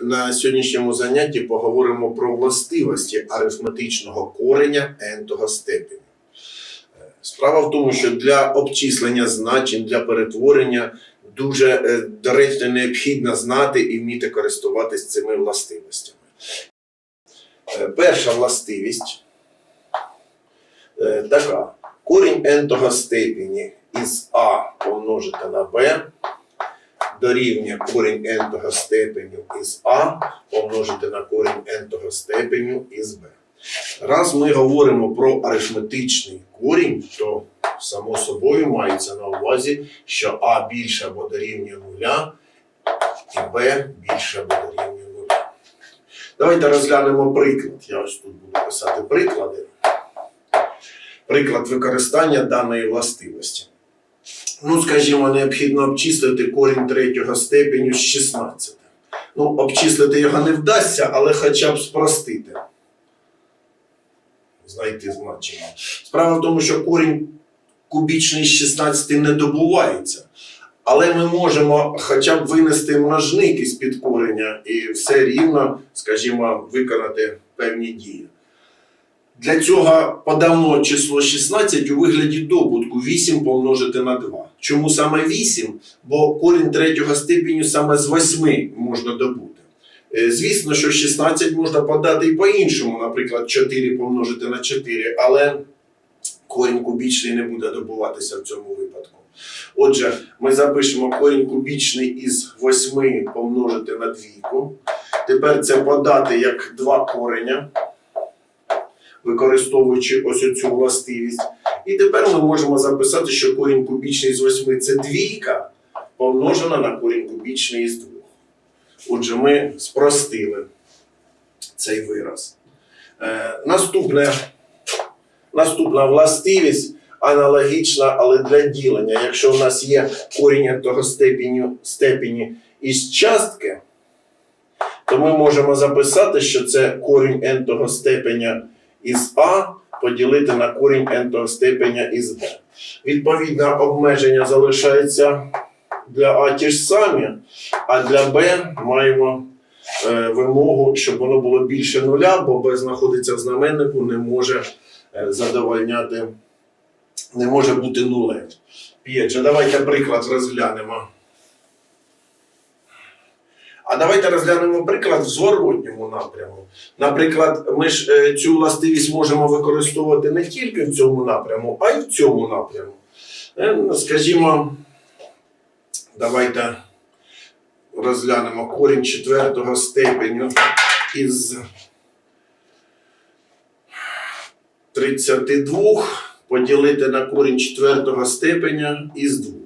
На сьогоднішньому занятті поговоримо про властивості арифметичного кореня n-того. Е, Справа в тому, що для обчислення значень, для перетворення дуже е, доречно необхідно знати і вміти користуватись цими властивостями. Е, Перша властивість така. Корінь n-того степені із а помножити на b дорівнює корінь n-того степеню із а помножити на корінь n-того степеню із b. Раз ми говоримо про арифметичний корінь, то само собою мається на увазі, що а більше або дорівнює нуля, і b більше або дорівнює нуля. Давайте розглянемо приклад. Я ось тут буду писати приклади. Приклад використання даної властивості. Ну, скажімо, необхідно обчислити корінь третього степеню з 16. Ну, обчислити його не вдасться, але хоча б спростити. Знайти значення. Справа в тому, що корінь кубічний з 16 не добувається. Але ми можемо хоча б винести множник із під кореня і все рівно, скажімо, виконати певні дії. Для цього подамо число 16 у вигляді добутку 8 помножити на 2. Чому саме 8? Бо корінь третього степеню саме з 8 можна добути. Е, Звісно, що 16 можна подати і по-іншому, наприклад, 4 помножити на 4, але корінь кубічний не буде добуватися в цьому випадку. Отже, ми запишемо корінь кубічний із 8 помножити на двійку. Тепер це подати як два кореня використовуючи ось цю властивість. І тепер ми можемо записати, що корінь кубічний з 8 це двійка, помножена на корінь кубічний із 2. Отже, ми спростили цей вираз. Е, наступне, наступна властивість аналогічна, але для ділення. Якщо у нас є корінь того степеню, степені із частки, то ми можемо записати, що це корінь n того степеня із А поділити на корінь n-того степеня із b. Відповідно, обмеження залишається для А ті ж самі, а для b маємо е, вимогу, щоб воно було більше нуля, бо b знаходиться в знаменнику, не може е, задовольняти, не може бути нулем. П'єтже, давайте приклад розглянемо. А давайте розглянемо приклад в зворотньому напряму. Наприклад, ми ж е, цю властивість можемо використовувати не тільки в цьому напряму, а й в цьому напряму. Е, Скажімо, давайте розглянемо корінь четвертого степеню із 32 поділити на корінь четвертого степеня із 2.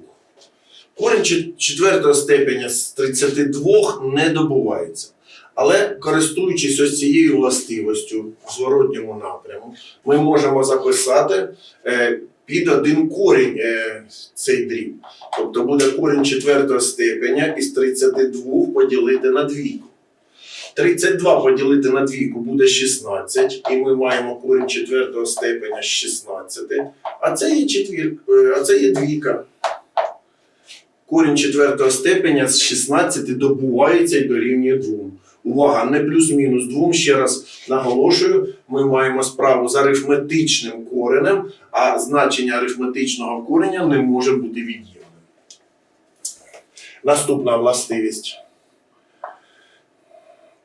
Корінь чет- четвертого степеня з 32 не добувається. Але користуючись ось цією властивостю в зворотньому напряму, ми можемо записати е, під один корінь е, цей дріб. Тобто буде корінь четвертого степеня із 32 поділити на двійку. 32 поділити на двійку буде 16, і ми маємо корінь четвертого степеня з 16. А це є четвір, е, а це є двійка. Корінь четвертого степеня з 16 добувається і дорівнює 2. Увага, не плюс-мінус 2. Ще раз наголошую, ми маємо справу з арифметичним коренем, а значення арифметичного кореня не може бути від'ємним. Наступна властивість.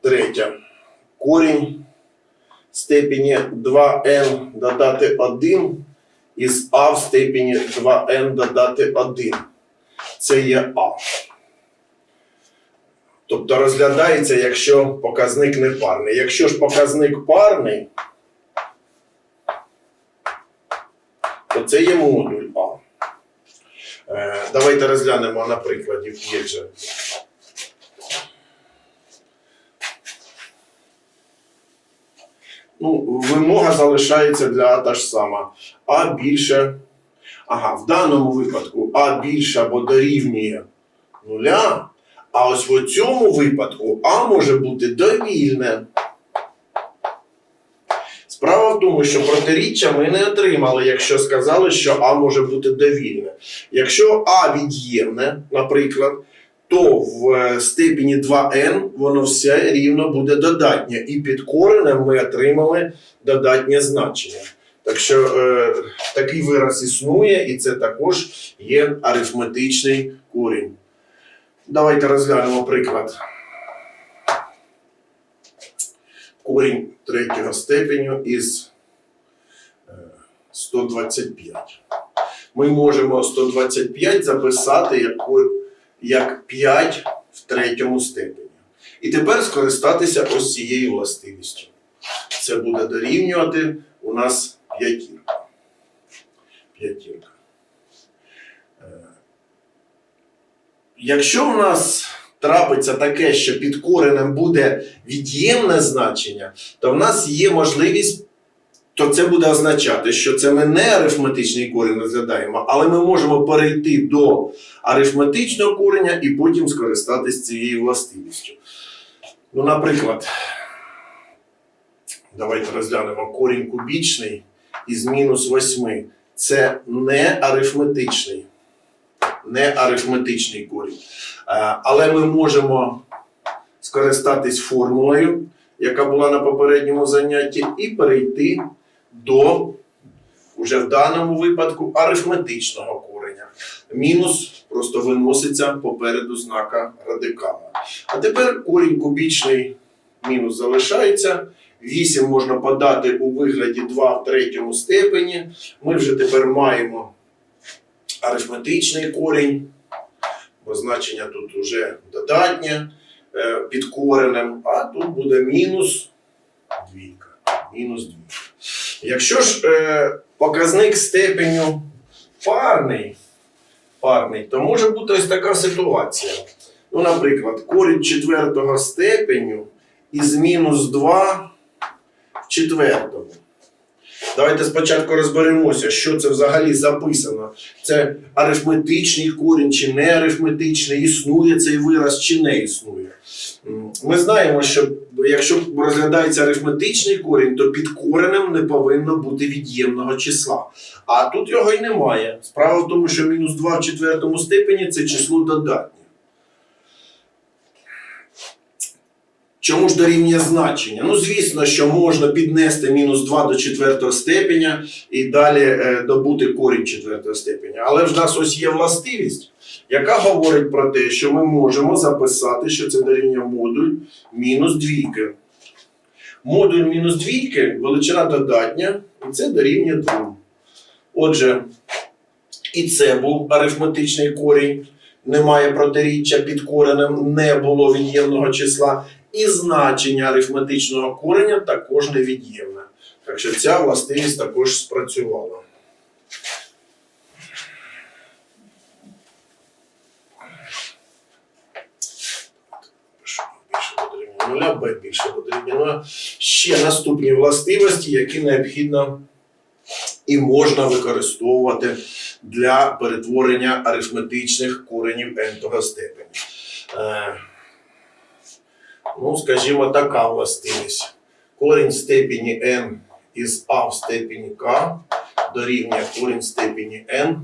Третя. Корінь степені 2n додати 1 із а в степені 2n додати 1 це є А. Тобто розглядається, якщо показник не парний. Якщо ж показник парний, то це є модуль А. Е, давайте розглянемо на прикладі П'єджа. Ну, вимога залишається для А та ж сама. А більше Ага, в даному випадку А більше або дорівнює нуля, а ось в цьому випадку А може бути довільне. Справа в тому, що протиріччя ми не отримали, якщо сказали, що А може бути довільне. Якщо А від'ємне, наприклад, то в е, степені 2n воно все рівно буде додатнє. І під коренем ми отримали додатнє значення. Так що е, такий вираз існує, і це також є арифметичний корінь. Давайте розглянемо приклад. Корінь третього степеню із е, 125. Ми можемо 125 записати як, як 5 в третьому степені. І тепер скористатися ось цією властивістю. Це буде дорівнювати у нас п'ятірка. П'ятірка. Е, Якщо в нас трапиться таке, що під коренем буде від'ємне значення, то в нас є можливість, то це буде означати, що це ми не арифметичний корінь розглядаємо, але ми можемо перейти до арифметичного кореня і потім скористатись цією властивістю. Ну, наприклад, давайте розглянемо корінь кубічний із мінус 8. Це не арифметичний. Не арифметичний корінь. Е, Але ми можемо скористатись формулою, яка була на попередньому занятті, і перейти до уже в даному випадку арифметичного кореня. Мінус просто виноситься попереду знака радикала. А тепер корінь кубічний мінус залишається. 8 можна подати у вигляді 2 в третьому степені. Ми вже тепер маємо арифметичний корінь, бо значення тут вже додатнє е, під коренем, а тут буде мінус двійка. Мінус двійка. Якщо ж е, показник степеню парний, парний, то може бути ось така ситуація. Ну, наприклад, корінь четвертого степеню із мінус 2 в четвертому. Давайте спочатку розберемося, що це взагалі записано. Це арифметичний корінь чи не арифметичний, існує цей вираз чи не існує. Ми знаємо, що якщо розглядається арифметичний корінь, то під коренем не повинно бути від'ємного числа. А тут його й немає. Справа в тому, що мінус 2 в четвертому степені це число додатнє. Чому ж дорівнює значення? Ну, звісно, що можна піднести мінус 2 до четвертого степеня і далі е, добути корінь четвертого степеня. Але в нас ось є властивість, яка говорить про те, що ми можемо записати, що це дорівнює модуль мінус двійки. Модуль мінус двійки величина додатня, і це дорівнює 2. Отже, і це був арифметичний корінь. Немає протиріччя під коренем, не було від'ємного числа. І значення арифметичного кореня також невід'ємне. Так що ця властивість також спрацювала. Нуля, b більше нуля. Ще наступні властивості, які необхідно і можна використовувати для перетворення арифметичних коренів n-того степені. Ну, скажімо, така властивість. Корінь степені n із а в степені k дорівнює корінь степені n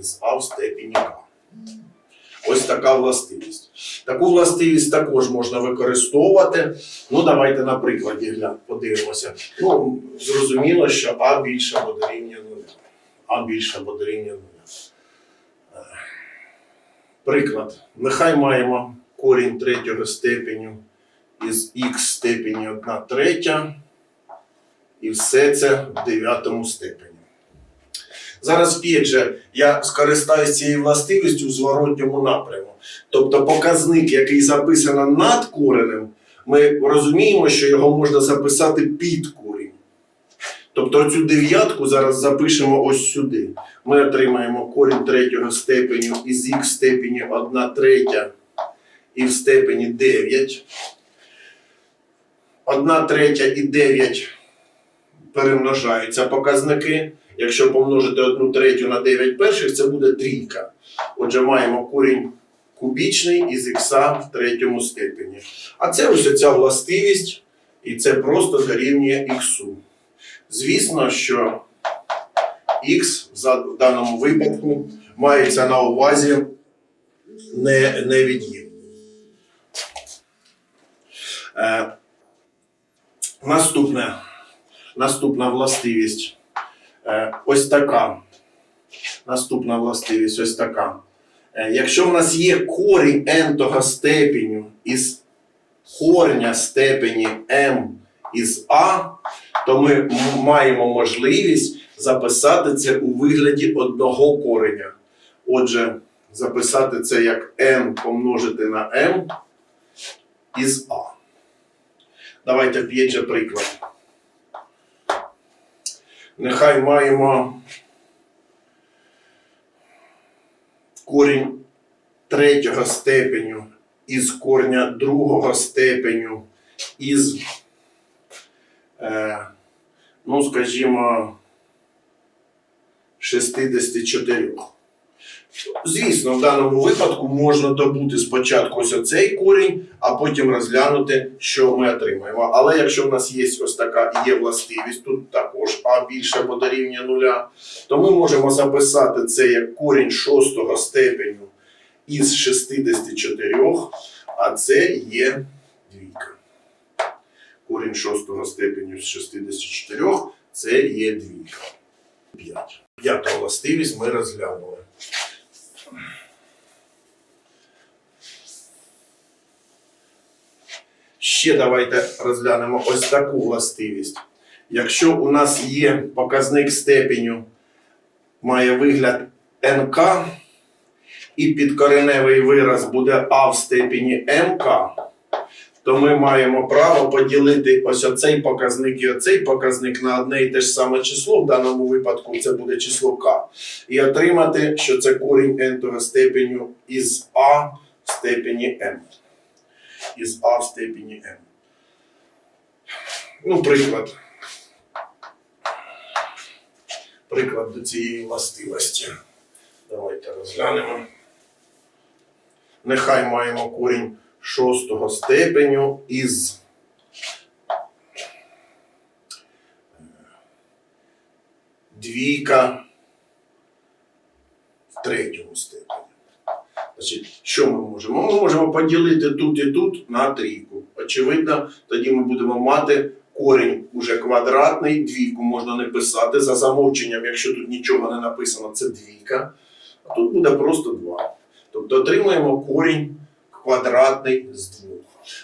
із а в степені k. Ось така властивість. Таку властивість також можна використовувати. Ну, давайте на прикладі подивимося. Ну, зрозуміло, що а більше або дорівнює нуля. А більше або дорівнює нуля. Е, Приклад. Нехай маємо корінь третього степеню із х степені 1 третя, і все це в дев'ятому степені. Зараз, опять же, я скористаюся цією властивістю в зворотньому напряму. Тобто показник, який записано над коренем, ми розуміємо, що його можна записати під корінь. Тобто цю дев'ятку зараз запишемо ось сюди. Ми отримаємо корінь третього степеню із х степені 1 третя і в степені 9. 1 третя і 9 перемножаються показники. Якщо помножити 1 третю на 9 перших, це буде трійка. Отже, маємо корінь кубічний із х в третьому степені. А це ось ця властивість, і це просто дорівнює х. Звісно, що х в даному випадку мається на увазі не, не наступне, наступна властивість. Е, ось така. Наступна властивість ось така. Е, якщо в нас є корінь n-того степеню із корня степені m із a, то ми маємо можливість записати це у вигляді одного кореня. Отже, записати це як n помножити на m із a. Давайте же приклад. Нехай маємо корінь третього степеню із корня другого степеню із, е, ну, скажімо, 64. Звісно, в даному випадку можна добути спочатку ось оцей корінь, а потім розглянути, що ми отримаємо. Але якщо в нас є ось така є властивість, тут також а більше або дорівнює нуля, то ми можемо записати це як корінь шостого степеню із 64, а це є двійка. Корінь шостого степеню з 64 це є двійка. 5. П'ята властивість ми розглянули. Ще давайте розглянемо ось таку властивість. Якщо у нас є показник степеню, має вигляд НК, і підкореневий вираз буде А в степені МК, то ми маємо право поділити ось оцей показник і оцей показник на одне і те ж саме число. В даному випадку це буде число К. І отримати, що це корінь n-того степеню із А в степені М. Із А в степені М. Ну, приклад. Приклад до цієї властивості. Давайте розглянемо. Нехай маємо корінь шостого степеню із двійка в третьому степені. Значить, що ми можемо? Ми можемо поділити тут і тут на трійку. Очевидно, тоді ми будемо мати корінь уже квадратний, двійку можна не писати. За замовченням, якщо тут нічого не написано, це двійка. А тут буде просто 2. Тобто отримуємо корінь квадратний з двох.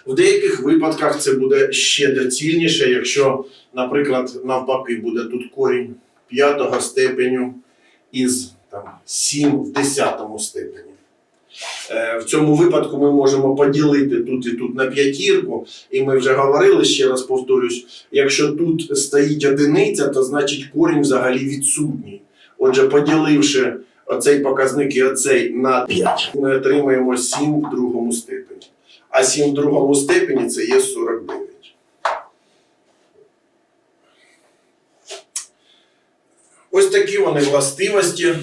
В деяких випадках це буде ще доцільніше, якщо, наприклад, навпаки, буде тут корінь п'ятого степеню із там, 7 в десятому степені. Е, В цьому випадку ми можемо поділити тут і тут на п'ятірку, і ми вже говорили, ще раз повторюсь, якщо тут стоїть одиниця, то значить корінь взагалі відсутній. Отже, поділивши оцей показник і оцей на 5, ми отримаємо 7 в другому степені. А 7 в другому степені це є 49. Ось такі вони властивості,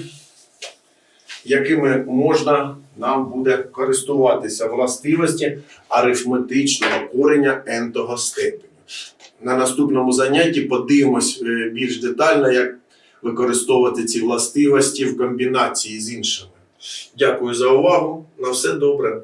якими можна нам буде користуватися властивості арифметичного кореня n-того степеню. На наступному занятті подивимось е, більш детально, як використовувати ці властивості в комбінації з іншими. Дякую за увагу. На все добре.